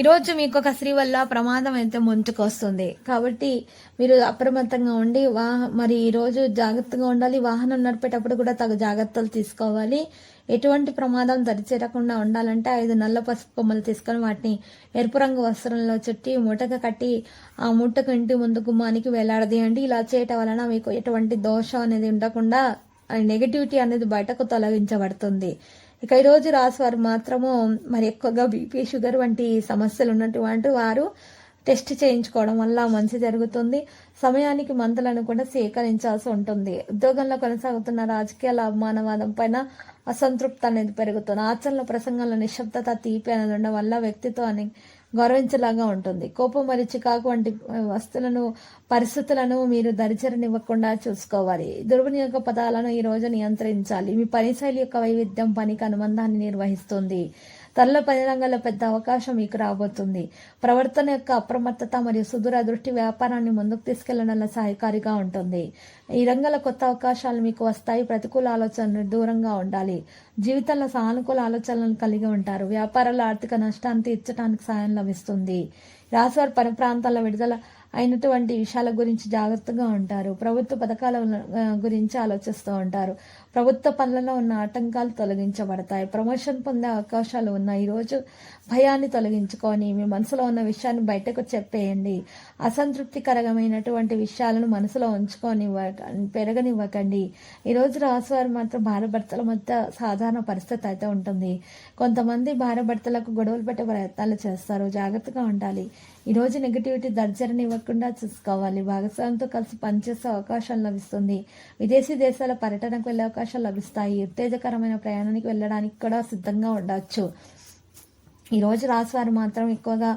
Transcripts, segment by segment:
ఈరోజు మీకు ఒక స్త్రీ వల్ల ప్రమాదం అయితే ముంచుకొస్తుంది కాబట్టి మీరు అప్రమత్తంగా ఉండి వాహ మరి ఈరోజు జాగ్రత్తగా ఉండాలి. వాహనం నడిపేటప్పుడు కూడా తగు జాగ్రత్తలు తీసుకోవాలి. ఎటువంటి ప్రమాదం దరిచేరకుండా ఉండాలంటే ఐదు నల్ల పసుపు కొమ్మలు తీసుకొని వాటిని ఎరుపు రంగు వస్త్రంలో చుట్టి మూటగా కట్టి ఆ మూటకు ఇంటి ముందు గుమ్మానికి వేలాడదీయండి. ఇలా చేయటం వలన మీకు ఎటువంటి దోషం అనేది ఉండకుండా నెగటివిటీ అనేది బయటకు తొలగించబడుతుంది. ఇక ఈరోజు రాశి వారు మాత్రము మరి ఎక్కువగా బీపీ షుగర్ వంటి సమస్యలు ఉన్నటువంటి వారు టెస్ట్ చేయించుకోవడం వల్ల మంచి జరుగుతుంది. సమయానికి మందులను కూడా సేకరించాల్సి ఉంటుంది. ఉద్యోగంలో కొనసాగుతున్న రాజకీయాల అవమానవాదం పైన అసంతృప్తి అనేది పెరుగుతుంది. ఆచరణ ప్రసంగంలో నిశ్శబ్దత తీపి అనేది ఉండడం వల్ల వ్యక్తిత్వాన్ని గౌరవించలాగా ఉంటుంది. కోపం మరియు చికాకు వంటి వస్తువులను పరిస్థితులను మీరు దరిచరనివ్వకుండా చూసుకోవాలి. దుర్వినియోగ పదాలను ఈ రోజు నియంత్రించాలి. మీ పని శైలి యొక్క వైవిధ్యం పనికి అనుబంధాన్ని నిర్వహిస్తుంది. తరల పని రంగంలో పెద్ద అవకాశం మీకు రాబోతుంది. ప్రవర్తన యొక్క అప్రమత్తత మరియు సుదూర దృష్టి వ్యాపారాన్ని ముందుకు తీసుకెళ్ళడంలో సహాయకారిగా ఉంటుంది. ఈ రంగంలో కొత్త అవకాశాలు మీకు వస్తాయి. ప్రతికూల ఆలోచనలు దూరంగా ఉండాలి. జీవితంలో సానుకూల ఆలోచనలను కలిగి ఉంటారు. వ్యాపారాల్లో ఆర్థిక నష్టాన్ని తీర్చడానికి సాయం లభిస్తుంది. రాశివారి పని ప్రాంతాల విడుదల అయినటువంటి విషయాల గురించి జాగ్రత్తగా ఉంటారు. ప్రభుత్వ పథకాల గురించి ఆలోచిస్తూ ఉంటారు. ప్రభుత్వ పనులలో ఉన్న ఆటంకాలు తొలగించబడతాయి. ప్రమోషన్ పొందే అవకాశాలు ఉన్నాయి. ఈరోజు భయాన్ని తొలగించుకొని మీ మనసులో ఉన్న విషయాన్ని బయటకు చెప్పేయండి. అసంతృప్తికరమైనటువంటి విషయాలను మనసులో ఉంచుకొని పెరగనివ్వకండి. ఈరోజు రాసువారు మాత్రం భార్యభర్తల మధ్య సాధారణ పరిస్థితి అయితే ఉంటుంది. కొంతమంది భార్యభర్తలకు గొడవలు పెట్టే ప్రయత్నాలు చేస్తారు. జాగ్రత్తగా ఉండాలి. ఈరోజు నెగిటివిటీ దర్జరని ఇవ్వకుండా చూసుకోవాలి. భాగస్వామితో కలిసి పనిచేసే అవకాశం లభిస్తుంది. విదేశీ దేశాల పర్యటనకు వెళ్ళే అవకాశాలు లభిస్తాయి. ఉత్తేజకరమైన ప్రయాణానికి వెళ్ళడానికి కూడా సిద్ధంగా ఉండవచ్చు ఈరోజు రోజు రాశివారు మాత్రం ఎక్కువగా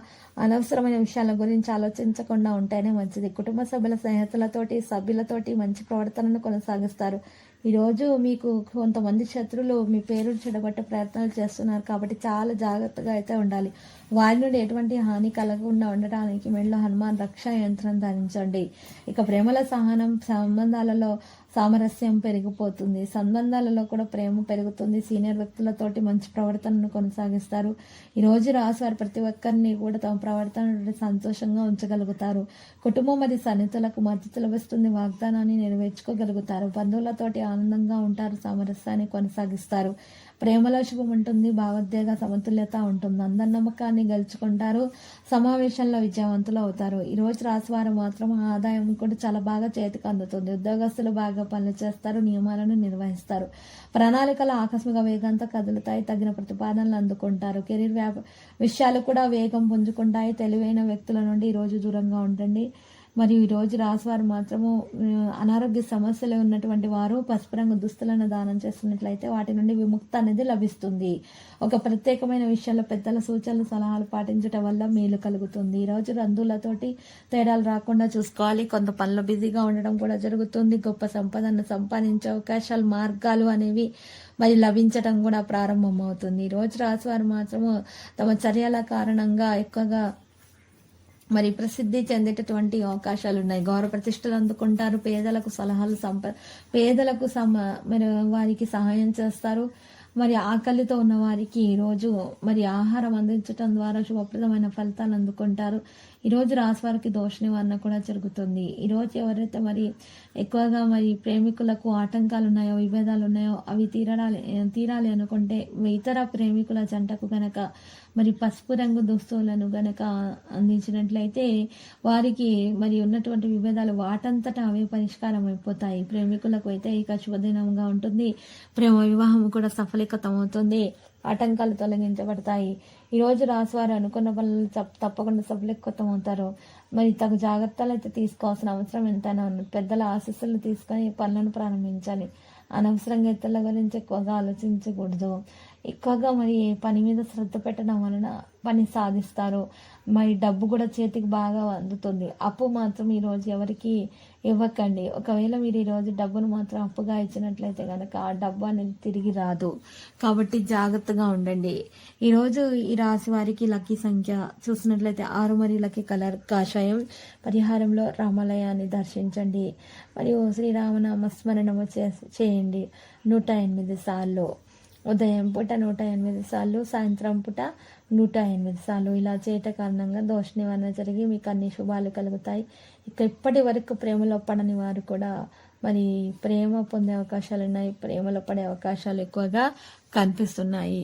అనవసరమైన విషయాల గురించి ఆలోచించకుండా ఉంటేనే మంచిది. కుటుంబ సభ్యుల స్నేహితులతోటి సభ్యులతోటి మంచి ప్రవర్తనను కొనసాగిస్తారు. ఈరోజు మీకు కొంతమంది శత్రులు మీ పేరు చెడగొట్టే ప్రయత్నాలు చేస్తున్నారు కాబట్టి చాలా జాగ్రత్తగా అయితే ఉండాలి. వారి నుండి ఎటువంటి హాని కలగకుండా ఉండటానికి మెడలో హనుమాన్ రక్షా యంత్రం ధరించండి. ఇక ప్రేమల సహనం సంబంధాలలో సామరస్యం పెరిగిపోతుంది. సంబంధాలలో కూడా ప్రేమ పెరుగుతుంది. సీనియర్ వ్యక్తులతోటి మంచి ప్రవర్తనను కొనసాగిస్తారు. ఈరోజు రాసువారు ప్రతి ఒక్కరిని కూడా తమ ప్రవర్తన సంతోషంగా ఉంచగలుగుతారు. కుటుంబం మరియు సన్నిహితులకు మద్దతు లభిస్తుంది వాగ్దానాన్ని నెరవేర్చుకోగలుగుతారు. బంధువులతోటి ఆనందంగా ఉంటారు. సామరస్యాన్ని కొనసాగిస్తారు. ప్రేమలో శుభం ఉంటుంది భావోద్వేగ సమతుల్యత ఉంటుంది. అందరి నమ్మకాన్ని గెలుచుకుంటారు సమావేశంలో విజయవంతులు అవుతారు. ఈరోజు రోజు రాశివారు మాత్రం ఆదాయం కూడా చాలా బాగా చేతికి అందుతుంది. ఉద్యోగస్తులు బాగా పనులు చేస్తారు నియమాలను నిర్వహిస్తారు. ప్రణాళికలు ఆకస్మిక వేగంతో కదులుతాయి తగిన ప్రతిపాదనలు అందుకుంటారు. కెరీర్ వ్యాప విషయాలు కూడా వేగం పుంజుకుంటాయి. తెలివైన వ్యక్తుల నుండి ఈరోజు దూరంగా ఉండండి. మరియు ఈరోజు రోజు మాత్రము అనారోగ్య సమస్యలు ఉన్నటువంటి వారు పసుపు రంగు దుస్తులను దానం చేస్తున్నట్లయితే వాటి నుండి విముక్తి అనేది లభిస్తుంది. ఒక ప్రత్యేకమైన విషయంలో పెద్దల సూచనలు సలహాలు పాటించడం వల్ల మేలు కలుగుతుంది. ఈ రోజు రంధులతోటి తేడాలు రాకుండా చూసుకోవాలి. కొంత పనులు బిజీగా ఉండడం కూడా జరుగుతుంది. గొప్ప సంపదను సంపాదించే అవకాశాలు మార్గాలు అనేవి మరి లభించడం కూడా ప్రారంభమవుతుంది. రోజు రాశివారు మాత్రము తమ చర్యల కారణంగా ఎక్కువగా మరి ప్రసిద్ధి చెందేటటువంటి అవకాశాలు ఉన్నాయి గౌరవ ప్రతిష్టలు అందుకుంటారు. పేదలకు సలహాలు సంప పేదలకు సమ మరి వారికి సహాయం చేస్తారు. మరి ఆకలితో ఉన్న వారికి ఈరోజు మరి ఆహారం అందించడం ద్వారా శుభప్రదమైన ఫలితాలు అందుకుంటారు. ఈరోజు రాశి వారికి దోష నివారణ కూడా జరుగుతుంది. ఈరోజు ఎవరైతే మరి ఎక్కువగా మరి ప్రేమికులకు ఆటంకాలు ఉన్నాయో విభేదాలు ఉన్నాయో అవి తీరాలి తీరాలి అనుకుంటే ఇతర ప్రేమికుల జంటకు గనక మరి పసుపు రంగు దుస్తువులను గనక అందించినట్లయితే వారికి మరి ఉన్నటువంటి విభేదాలు వాటంతటా అవే పరిష్కారం అయిపోతాయి. ప్రేమికులకు అయితే ఇక శుభదినంగా ఉంటుంది. ప్రేమ వివాహం కూడా సఫలీకృతం అవుతుంది ఆటంకాలు తొలగించబడతాయి. ఈరోజు రాసివారు అనుకున్న పనులు తప్ప- తప్పకుండా సఫలీకృతం అవుతారు మరి తగు జాగ్రత్తలు అయితే తీసుకోవాల్సిన అవసరం ఎంతైనా ఉంది. పెద్దల ఆశీస్సులు తీసుకొని పనులను ప్రారంభించాలి. అనవసరంగా ఇతరుల గురించి ఎక్కువగా ఆలోచించకూడదు. ఎక్కువగా మరి పని మీద శ్రద్ధ పెట్టడం వలన పని సాధిస్తారు. మరి డబ్బు కూడా చేతికి బాగా అందుతుంది. అప్పు మాత్రం ఈరోజు ఎవరికి ఇవ్వకండి. ఒకవేళ మీరు ఈరోజు డబ్బును మాత్రం అప్పుగా ఇచ్చినట్లయితే కనుక ఆ డబ్బు అనేది తిరిగి రాదు. కాబట్టి జాగ్రత్తగా ఉండండి. ఈరోజు ఈ రాశి వారికి లక్కీ సంఖ్య చూసినట్లయితే ఆరు మరియు లక్కీ కలర్ కాషాయం పరిహారంలో రామాలయాన్ని దర్శించండి. మరియు శ్రీరామనామ స్మరణము చే- చేయండి. నూట ఎనిమిది సార్లు. ఉదయం పూట నూట ఎనిమిది సార్లు సాయంత్రం పూట నూట ఎనిమిది సార్లు. ఇలా చేయట కారణంగా దోష నివారణ జరిగి మీకు అన్ని శుభాలు కలుగుతాయి. ఇక ఇప్పటి వరకు ప్రేమలో పడని వారు కూడా మరి ప్రేమ పొందే అవకాశాలు ఉన్నాయి. ప్రేమలో పడే అవకాశాలు ఎక్కువగా కనిపిస్తున్నాయి.